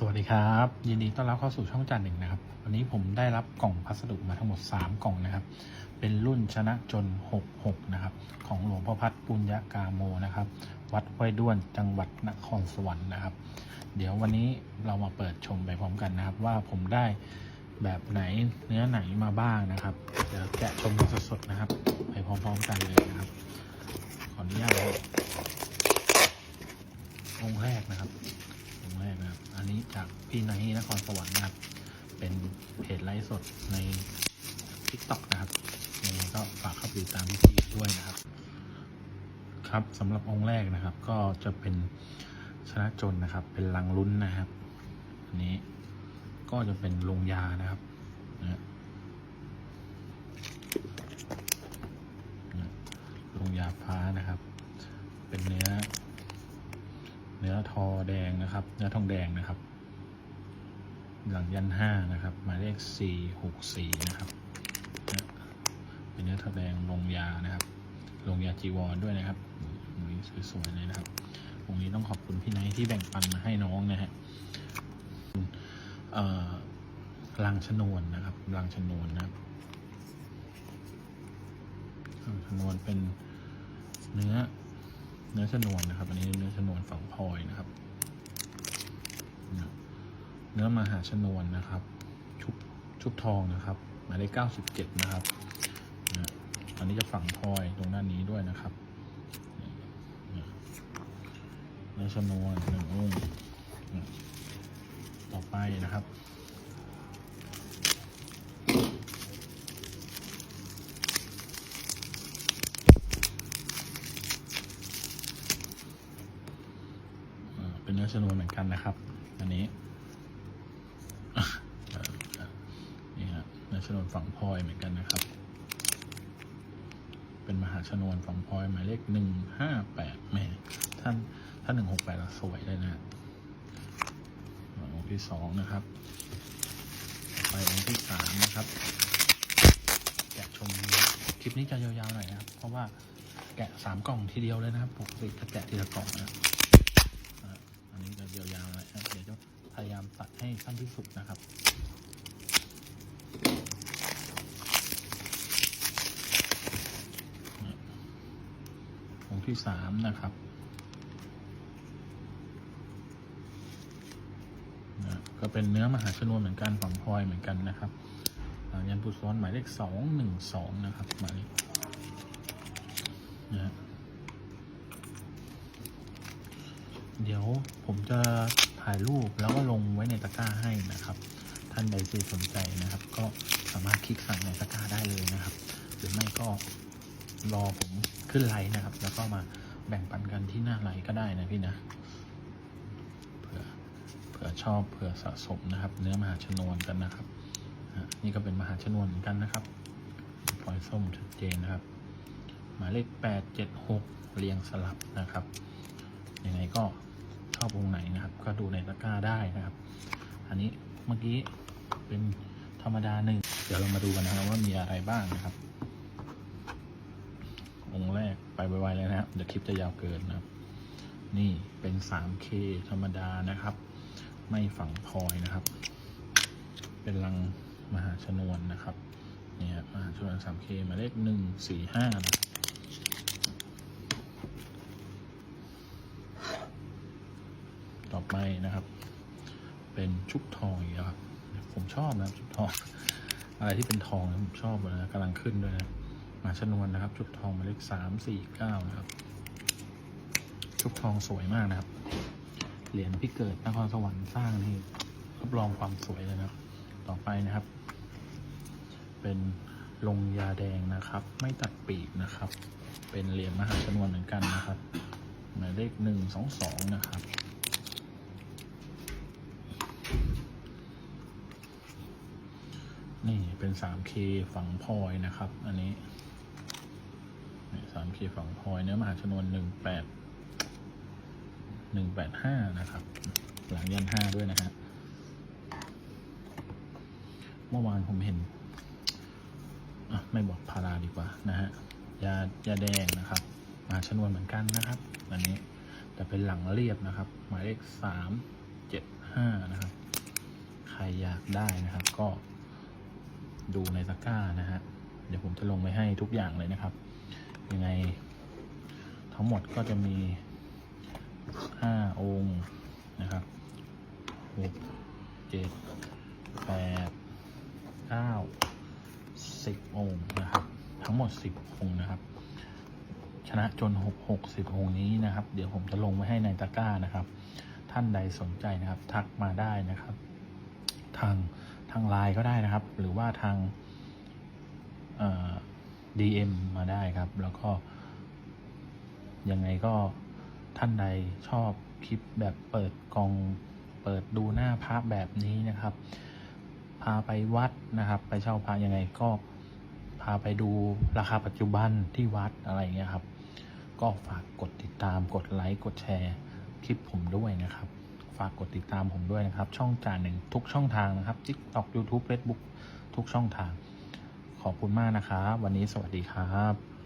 สวัสดีครับ ยินดีต้อนรับเข้าสู่ช่องจันหนึ่งนะครับ วันนี้ผมได้รับกล่องพัสดุมาทั้งหมด 3 กล่องนะครับ เป็นรุ่นชนะจน 66 นะครับ ของหลวงพ่อพัดปุญญากาโมนะครับ วัดห้วยด้วนจังหวัดนครสวรรค์นะครับ เดี๋ยววันนี้เรามาเปิดชมไปพร้อมกันนะครับ ว่าผมได้แบบไหนเนื้อไหนมาบ้างนะครับ เดี๋ยวแกะชมสดๆนะครับ ไปพร้อมๆกันเลยนะครับ ขออนุญาตนะครับองค์แรกนะครับ องค์แรกนะครับ อันนี้จาก พี่ไนท์นครสวรรค์นะครับ เป็นเพจไลฟ์สดใน t ิ k t o k นะครับยังไงก็ฝากเข้าไปติดตามพี่ด้วยนะครับ ครับสำหรับองค์แรกนะครับ ก็จะเป็นชนะจนนะครับ เป็นลังลุ้นนะครับอันนี้ก็จะเป็นลงยานะครับนะลงยาฟ้านะครับ เป็นเนื้อ เนื้อทอแดงนะครับ เนื้อทองแดงนะครับ หลังยันห้านะครับ หมายเลขสี่หกสี่นะครับเป็นเนื้อทองแดงลงยานะครับ ลงยาจีวรด้วยนะครับนี่สวยๆเลยนะครับตรงนี้ต้องขอบคุณพี่ไนท์ที่แบ่งปันมาให้น้องนะฮะลังชนวนนะครับลังชนวนนะครับลังชนวนเป็นเนื้อเนื้อชนวนนะครับ อันนี้เนื้อชนวนฝังพลอยนะครับ เนื้อมหาชนวนนะครับ ชุบชุบทองนะครับหมายเลขเก้าสิบเจ็ดนะครับอันนี้จะฝังพลอยตรงด้านนี้ด้วยนะครับเนื้อชนวนหนึ่งองค์ต่อไปนะครับเป็นเนื้อชนวนเหมือนกันนะครับ อันนี้ เอ่อนี่ฮะเนื้อ ชนวนฝังพลอยเหมือนกันนะครับ เป็นมหาชนวนฝังพลอยหมายเลขหนึ่งห้าแปดแม่ท่านท่านหนึ่งหกแปดสวยเลยนะองค์ที่สองนะครับ ไปองค์ที่สามนะครับ แกะชมคลิปนี้จะยาวๆหน่อยนะครับ เพราะว่าแกะสามกล่องทีเดียวเลยนะครับปกติจะแกะทีละกล่องนะอันนี้จะยาวๆเลยครับเดี๋ยวจะพยายามตัดให้สั้นที่สุดนะครับ องค์ ที่สามนะครับนะก็เป็นเนื้อมหาชนวนเหมือนกันฝังพลอยเหมือนกันนะครับยันพุซ้อนหมายเลขสองหนึ่งสองนะครับหมายเลขนะเดี๋ยวผมจะถ่ายรูปแล้วก็ลงไว้ในตะกร้าให้นะครับ ท่านใดที่สนใจนะครับ ก็สามารถคลิกสั่งในตะกร้าได้เลยนะครับ หรือไม่ก็ รอผมขึ้นไลน์นะครับ แล้วก็มาแบ่งปันกันที่หน้าไลน์ก็ได้นะพี่นะเผื่อเผื่อชอบเผื่อสะสมนะครับ เนื้อมหาชนวนกันนะครับนี่ก็เป็นมหาชนวนเหมือนกันนะครับพลอยส้มชัดเจนนะครับ หมายเลขแปดเจ็ดหกเรียงสลับนะครับยังไงก็ชอบวงไหนนะครับ ก็ดูในตะกร้าได้นะครับ อันนี้เมื่อกี้เป็นธรรมดาหนึ่งเดี๋ยวเรามาดูกันนะครับว่ามีอะไรบ้างนะครับ องค์แรกไปไวๆเลยนะครับเดี๋ยวคลิปจะยาวเกินนะครับ นี่เป็น 3K ธรรมดานะครับ ไม่ฝังพลอยนะครับ เป็นลังมหาชนวนนะครับนี่ยมหาชนวน 3K หมายเลขหนึ่งสี่ห้านะต่อไปนะครับ เป็นชุบทองอีกแล้วครับผมชอบนะครับชุบทอง อะไรที่เป็นทองนะผมชอบเลยนะกำลังขึ้นด้วยนะ มาชนวนนะครับ ชุบทองหมายเลขสามสี่เก้านะครับ ชุบทองสวยมากนะครับ เหรียญพี่เกิดนครสวรรค์สร้างนี่รับรองความสวยเลยนะครับ ต่อไปนะครับ เป็นลงยาแดงนะครับ ไม่ตัดปีกนะครับ เป็นเหรียญมหาชนวนเหมือนกันนะครับหมายเลขหนึ่งสองสองนะครับนี่เป็น 3K ฝังพลอยนะครับ อันนี้ นี่ 3K ฝังพลอยเนื้อมหาชนวน18 185นะครับ หลังยัน5ด้วยนะฮะเมื่อวานผมเห็นอะไม่บอกพาราดีกว่านะฮะยายาแดงนะครับมหาชนวนเหมือนกันนะครับอันนี้แต่เป็นหลังเรียบนะครับ หมายเลข3เจ็ดห้านะครับ ใครอยากได้นะครับ ก็ดูในตะกร้านะฮะเดี๋ยวผมจะลงไปให้ทุกอย่างเลยนะครับ ยังไง ทั้งหมดก็จะมีห้าองค์นะครับหกเจ็ดแปดเก้าสิบองค์นะครับ ทั้งหมดสิบองค์นะครับ ชนะจนหกหกสิบองค์นี้นะครับ เดี๋ยวผมจะลงไว้ให้ในตะกร้านะครับ ท่านใดสนใจนะครับ ทักมาได้นะครับ ทางทางไลน์ก็ได้นะครับ หรือว่าทางเอ่อ DM มาได้ครับ แล้วก็ยังไงก็ท่านใดชอบคลิปแบบเปิดกองเปิดดูหน้าพระแบบนี้นะครับ พาไปวัดนะครับ ไปเช่าพระยังไงก็พาไปดูราคาปัจจุบันที่วัดอะไรเงี้ยครับ ก็ฝากกดติดตามกดไลค์กดแชร์คลิปผมด้วยนะครับ ฝากกดติดตามผมด้วยนะครับ ช่องจาหนึ่งทุกช่องทางนะครับ TikTok YouTube Facebook ทุกช่องทาง อบคุณมากนะครับ วันนี้สวัสดีครับ